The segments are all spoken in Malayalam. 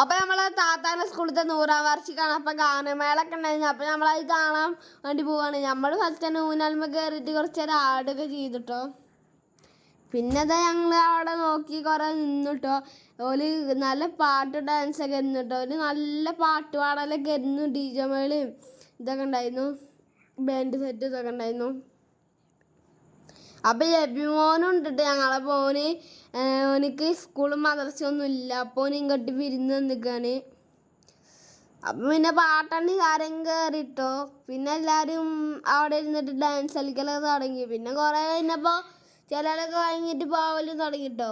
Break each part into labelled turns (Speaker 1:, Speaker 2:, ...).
Speaker 1: അപ്പൊ നമ്മളെ താത്താന്റെ സ്കൂളിലത്തെ നൂറാം വാർഷികമാണ് അപ്പൊ ഗാനമേളൊക്കെ ഉണ്ടായിരുന്നു. അപ്പൊ നമ്മളത് കാണാൻ വേണ്ടി പോവാണ്. നമ്മൾ ഫസ്റ്റ് തന്നെ ഊനാൽമ കയറിയിട്ട് കുറച്ച് നേരം ആടുകയൊക്കെ ചെയ്തിട്ടോ. പിന്നെ അതാ ഞങ്ങൾ അവിടെ നോക്കി കുറേ നിന്നിട്ടോ. ഓൽ നല്ല പാട്ട് ഡാൻസ് ഒക്കെ ഇരുന്നിട്ടോ ഓൽ നല്ല പാട്ട് പാടലൊക്കെ ഇരുന്നു ഡി ജെ മേളയും ഇതൊക്കെ ഉണ്ടായിരുന്നു. ബാൻഡ് സെറ്റ് ഇതൊക്കെ ഉണ്ടായിരുന്നു. അപ്പൊ എബിമോനും ഉണ്ട് ഞങ്ങളെ പോന് ഓനിക്ക് സ്കൂളും മദ്രസയൊന്നും ഇല്ല അപ്പോൾ ഇങ്ങോട്ട് വിരുന്ന് നിൽക്കാണ് അപ്പം പിന്നെ പാട്ടാണ് കാര്യം കയറിട്ടോ പിന്നെ എല്ലാവരും അവിടെ ഇരുന്നിട്ട് ഡാൻസ് കളിക്കലൊക്കെ തുടങ്ങി. പിന്നെ കുറേ കഴിഞ്ഞപ്പോൾ ചിലരൊക്കെ വാങ്ങിയിട്ട് പോവലും തുടങ്ങിട്ടോ.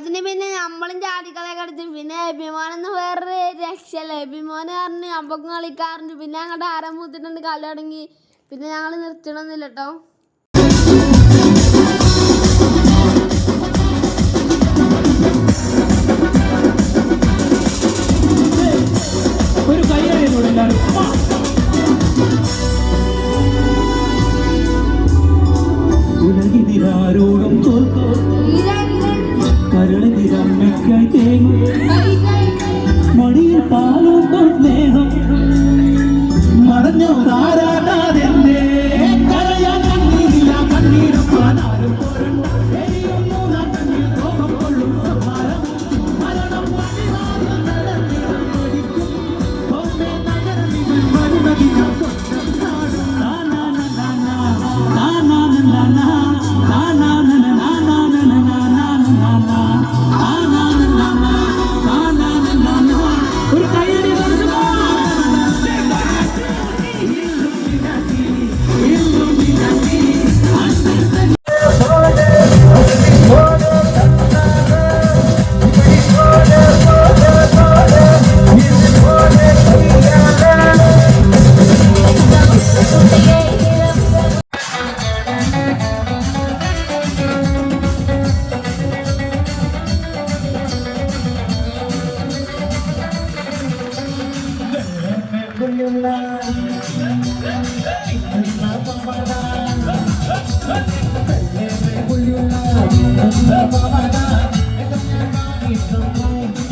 Speaker 1: അപ്പത്തിന് പിന്നെ നമ്മളും ചാടിക്കളെ കളിച്ചു പിന്നെ അഭിമാനം വേറൊരു രക്ഷയല്ല. അഭിമാനം പറഞ്ഞു അമ്പക്കും കളിക്കാറുണ്ട്. പിന്നെ അങ്ങോട്ട് ആരം മൂത്തിട്ടുണ്ട്? കളി തുടങ്ങി. പിന്നെ ഞങ്ങൾ നിർത്തണമെന്നില്ല കേട്ടോ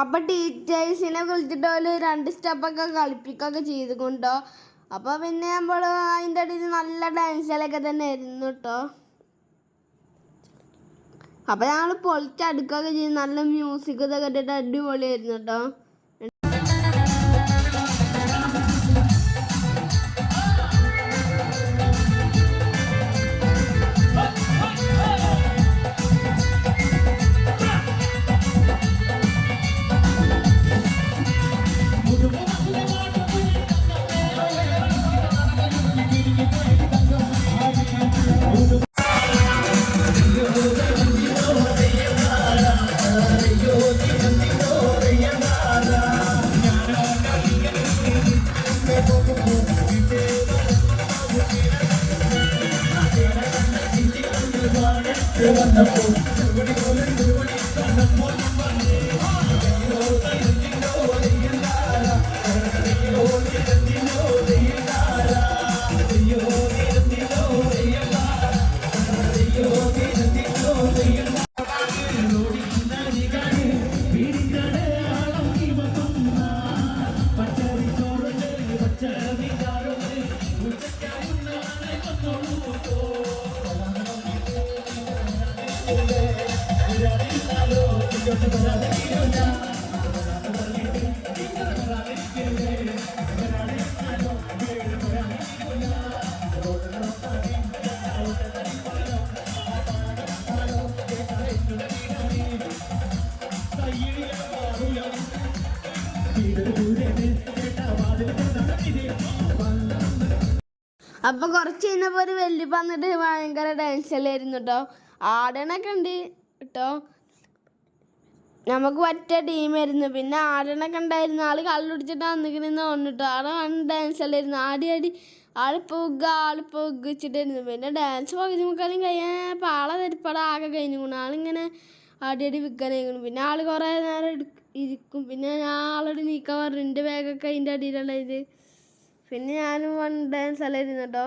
Speaker 1: അപ്പൊ ടീച്ചേഴ്സിനെ വിളിച്ചിട്ട് ഓൽ രണ്ട് സ്റ്റെപ്പൊക്കെ കളിപ്പിക്കൊക്കെ ചെയ്തുകൊണ്ടോ? അപ്പൊ പിന്നെ നമ്മൾ അതിന്റെ ഇടയിൽ നല്ല ഡാൻസുകളൊക്കെ തന്നെ ആയിരുന്നു കേട്ടോ അപ്പൊ ഞങ്ങൾ പൊളിച്ചടുക്കൊക്കെ ചെയ്ത് നല്ല മ്യൂസിക് ഇതൊക്കെ ഇട്ടിട്ട് അടിപൊളിയായിരുന്നു കേട്ടോ
Speaker 2: Thank you.
Speaker 1: അപ്പൊ കുറച്ച് കഴിഞ്ഞപ്പോ ഒരു വെല്ലി വന്നിട്ട് ഭയങ്കര ടെൻഷനിലായിരുന്നു കേട്ടോ ആടണൊക്കെ ഉണ്ട് കേട്ടോ നമുക്ക് ഒറ്റ ടീമായിരുന്നു പിന്നെ ആടണൊക്കെ ഉണ്ടായിരുന്നു. ആൾ കള്ളുടിച്ചിട്ട് വന്നിക്കണെന്ന് തോന്നിട്ടോ ആടെ വന്ന് ഡാൻസല്ലായിരുന്നു ആടി ആടി. ആൾ പുക ആൾ പൊഗ്ഗ് വെച്ചിട്ടായിരുന്നു പിന്നെ ഡാൻസ് പകുതി മുക്കാലും കഴിയാൻ പാള തരിപ്പാടെ ആകെ കഴിഞ്ഞു ആളിങ്ങനെ ആടി ആടി വിൽക്കാനായിരുന്നു പിന്നെ ആൾ കുറേ നേരം ഇരിക്കും. പിന്നെ ഞാൻ ആളോട് നീക്കാൻ പറഞ്ഞു. എന്റെ ബാഗൊക്കെ അതിന്റെ അടിയിലുള്ളത് പിന്നെ ഞാനും വൺ ഡാൻസ് അല്ലായിരുന്നു കേട്ടോ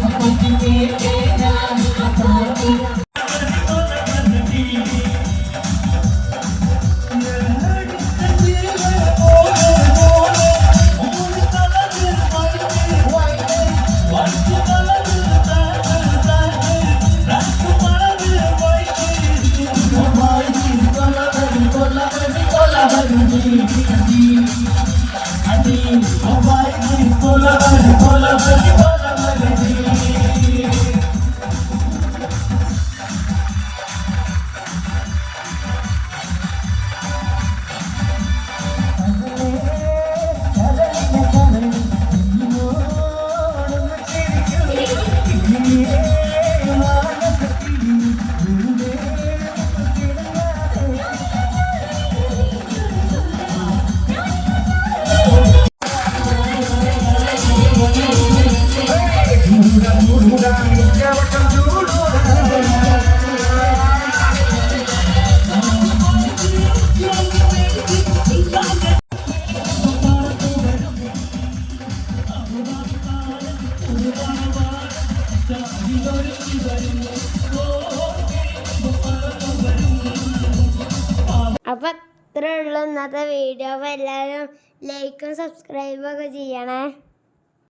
Speaker 1: ഇത്രേ ഉള്ളൂ. ഇന്നത്തെ വീഡിയോ അപ്പോൾ എല്ലാവരും ലൈക്കും സബ്സ്ക്രൈബും ഒക്കെ ചെയ്യണേ.